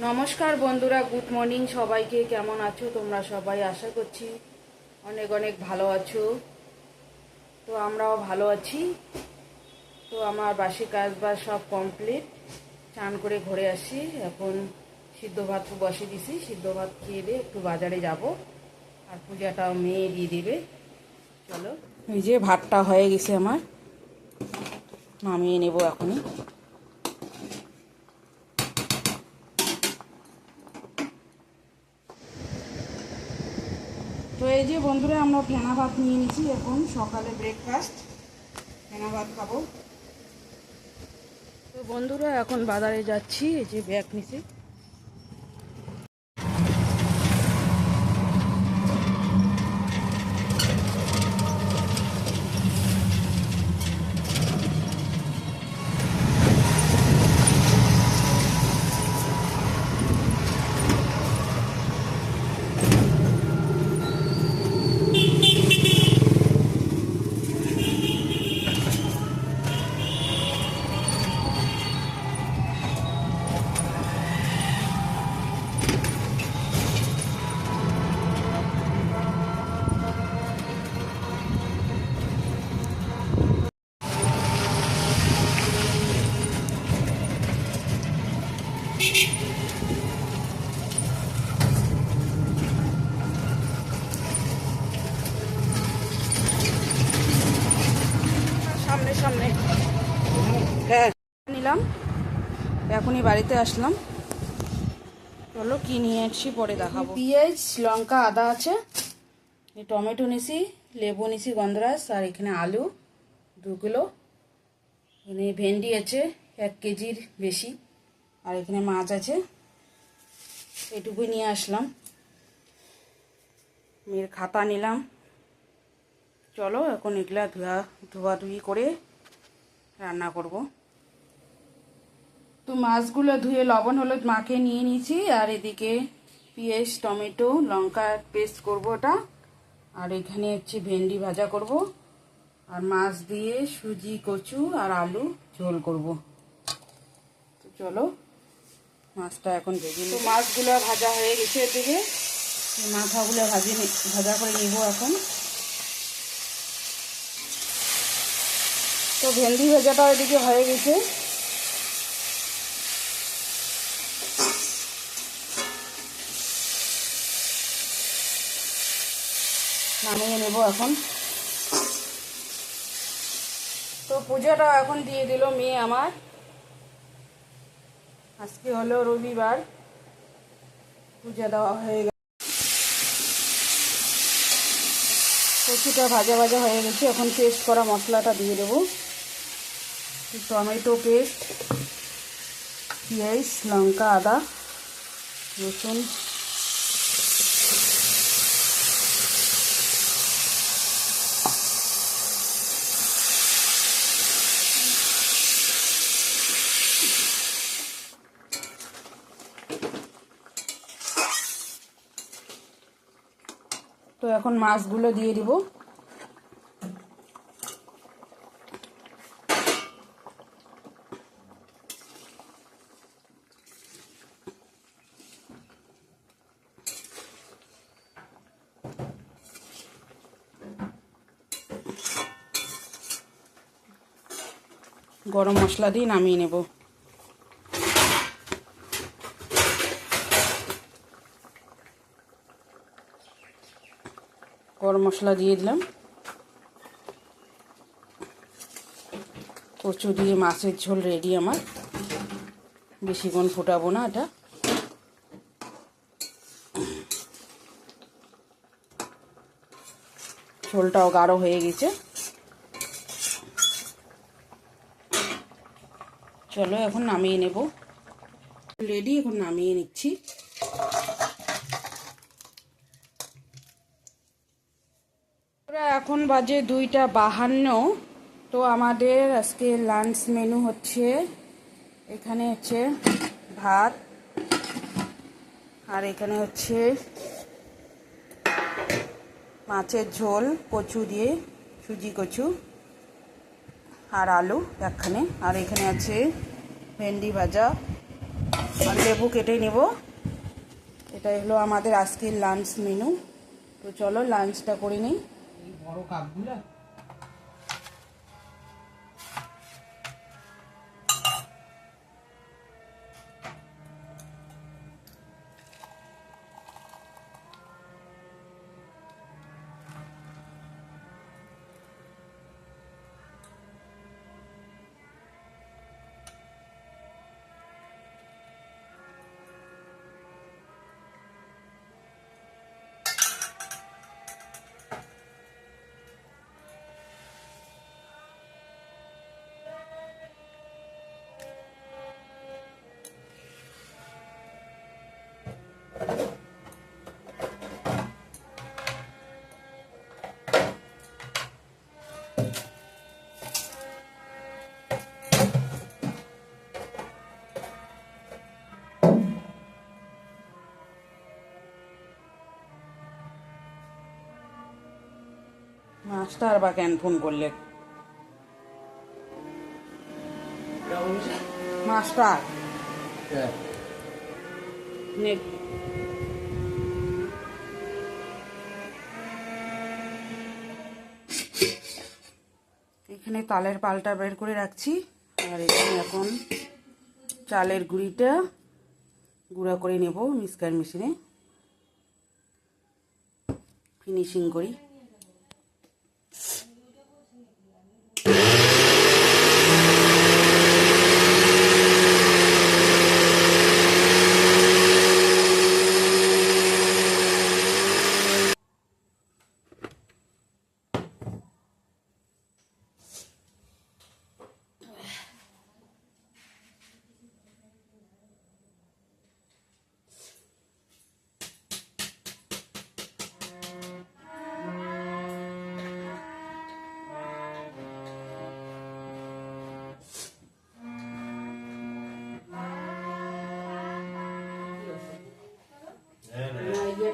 নমস্কার বন্ধুরা, good morning সবাইকে। কেমন আছো তোমরা সবাই? আশা করছি অনেক অনেক ভালো আছো। তো আমরাও ভালো আছি। তো আমার বাসি কাজ বাজ সব কমপ্লিট চান করে ঘরে আসি। এখন সিদ্ধ ভাত বসে দিছি। সিদ্ধ ভাত খেয়ে দিয়ে একটু বাজারে যাব। আর পূজাটাও মেয়ে দিয়ে দেবে। চলো। এই যে ভাতটা হয়ে গেছে আমার। নামিয়ে নেব এখনই। এই যে বন্ধুরা, আমরা ফেনা ভাত নিয়ে নিয়েছি এখন, সকালে ব্রেকফাস্ট ফেনা ভাত খাব। তো বন্ধুরা, এখন বাজারে যাচ্ছি, এই যে ব্যাগ নিছি। সামনে। হ্যাঁ। নিলাম। এখনই বাড়িতে আসলাম। চলো কি নিয়ে আসছি পরে দেখাবো। পেঁয়াজ লঙ্কা আদা আছে। টমেটো নিছি লেবু নিছি গন্ধরাজ আর এখানে আলু দু কিলো। এখানে ভেন্ডি আছে এক কেজির বেশি। আর এখানে মাছ আছে। এটুকুই নিয়ে আসলাম। মেয়ের খাতা নিলাম। চলো এখন এগুলা ধোয়া ধোয়াধুয়ি করে রান্না করব। তো মাছগুলো ধুয়ে লবণ হলুদ মাখে নিয়ে নিয়েছি। আর এদিকে পেঁয়াজ টমেটো লঙ্কা পেস্ট করব ওটা। আর এখানে হচ্ছে ভেন্ডি ভাজা করব। আর মাছ দিয়ে সুজি কচু আর আলু ঝোল করব। তো চলো মাছটা এখন ভেজে তো মাছগুলো ভাজা হয়ে গেছে এদিকে? মাথাগুলো ভাজি ভাজা করে নিব এখন। তো ভেন্ডি ভাজাটা ওইদিকে হয়ে গেছে। নামিয়ে নেব এখন। তো পুজোটা এখন দিয়ে দিল মেয়ে আমার। আজকে হলো রবিবার। পূজা দেওয়া হয়ে গেল কচুটা ভাজা ভাজা হয়ে গেছে। এখন পেস্ট করা মশলাটা দিয়ে দেবো। টমেটো পেস্ট পেঁয়াজ লঙ্কা আদা রসুন। তো এখন মাছগুলো দিয়ে দিব। গরম মশলা দিয়ে নামিয়ে নেব। গরম মশলা দিয়ে দিলাম। কচু দিয়ে মাছের ঝোল রেডি আমার। বেশিক্ষণ ফোটাবো না এটা। ঝোলটাও গাঢ় হয়ে গেছে। চলো এখন নামিয়ে নেব। রেডি এখন নামিয়ে নিচ্ছি। এখন বাজে দুইটা বাহান্ন। তো আমাদের আজকে লাঞ্চ মেনু হচ্ছে, এখানে হচ্ছে ভাত, আর এখানে হচ্ছে মাছের ঝোল, কচু দিয়ে সুজি কচু। আর আলু একখানে। আর এখানে আছে ভেন্ডি ভাজা। আর লেবু কেটে নেব। এটা হলো আমাদের আজকের লাঞ্চ মেনু তো চলো লাঞ্চটা করে নিই। বড় কাপগুলো মাস্টার বা কেন ফোন করলে। মাস্টার এখানে তালের পালটা বের করে রাখছি। আর এখানে এখন চালের গুঁড়িটা গুঁড়া করে নেব মিক্সকার মেশিনে। ফিনিশিং করি।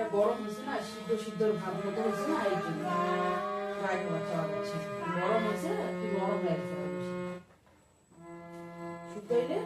ইয়েটা গরম হয়েছে না, সিদ্ধ সিদ্ধ ভাব মতো হয়েছে না, এই জন্য রাগে বাচ্চা বাচ্চা গরম হয়েছে, একটু গরম হয়ে গেছে হইলে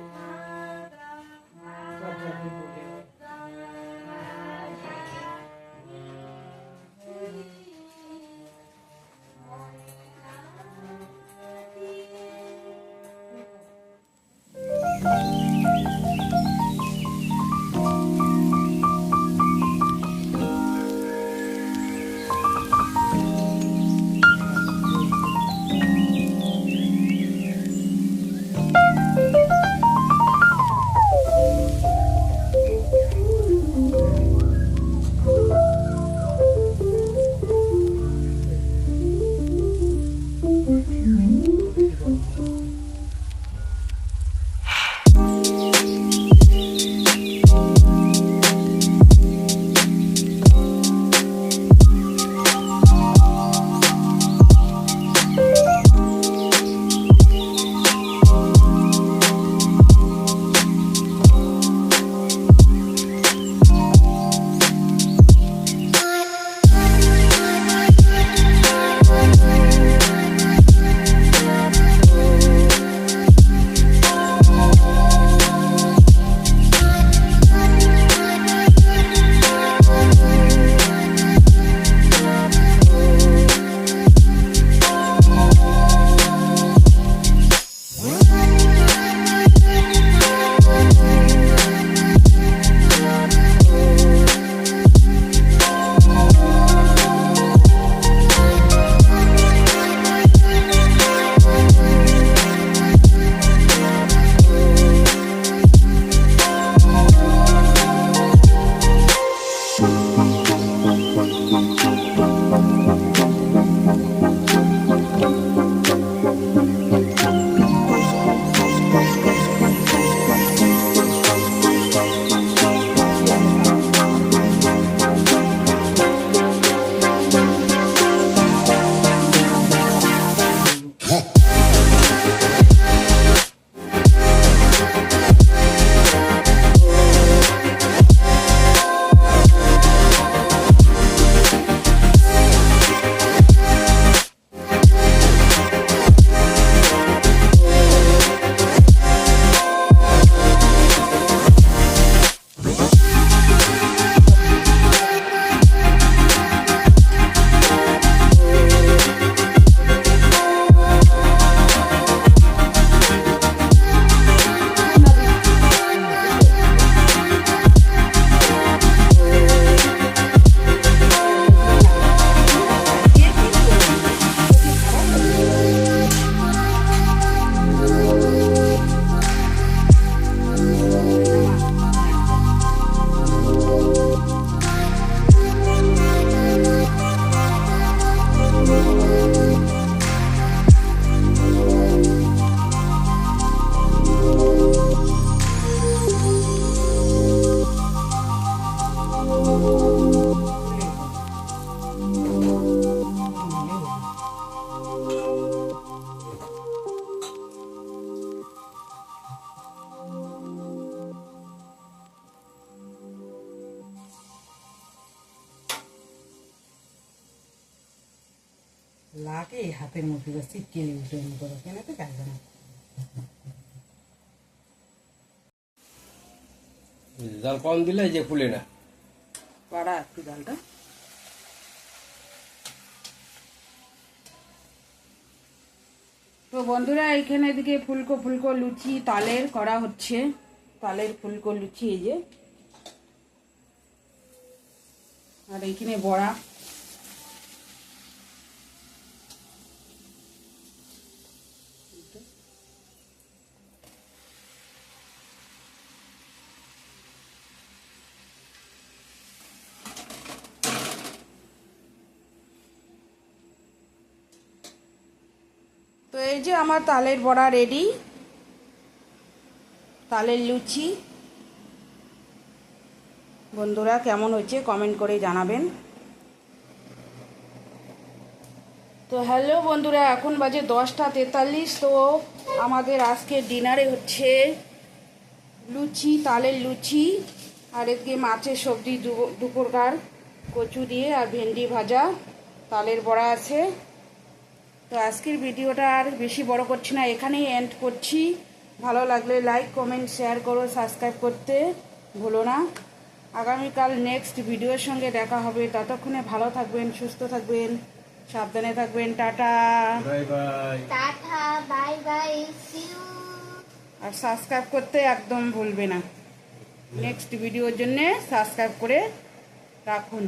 লাগে হাতের মধ্যে চিটকে উল্টো এমন করো কেন তো কাজ না। জাল কম দিলে যে ফুলে না। বাড়া একটু ডালটা তো বন্ধুরা এখানে এদিকে ফুলকো ফুলকো লুচি তালের করা হচ্ছে। তালের ফুলকো লুচি এই যে। আর এইখানে বড়া। তো এই যে আমার তালের বড়া রেডি তালের লুচি। বন্ধুরা, কেমন হয়েছে কমেন্ট করে জানাবেন। তো হ্যালো বন্ধুরা, এখন বাজে দশটা তেতাল্লিশ, তো আমাদের আজকে ডিনারে হচ্ছে লুচি, তালের লুচি, আর এদিকে মাছের সবজি দুপুরকার কচু দিয়ে আর ভেন্ডি ভাজা, তালের বড়া আছে। তো আজকের ভিডিওটা আর বেশি বড় করছি না এখানেই এন্ড করছি। ভালো লাগলে লাইক কমেন্ট শেয়ার করো সাবস্ক্রাইব করতে ভুলো না। আগামীকাল নেক্সট ভিডিওর সঙ্গে দেখা হবে। ততক্ষণে ভালো থাকবেন সুস্থ থাকবেন সাবধানে থাকবেন। Tata. Bye bye tata bye bye আর সাবস্ক্রাইব করতে একদম ভুলবে না। নেক্সট ভিডিওর জন্যে সাবস্ক্রাইব করে রাখুন।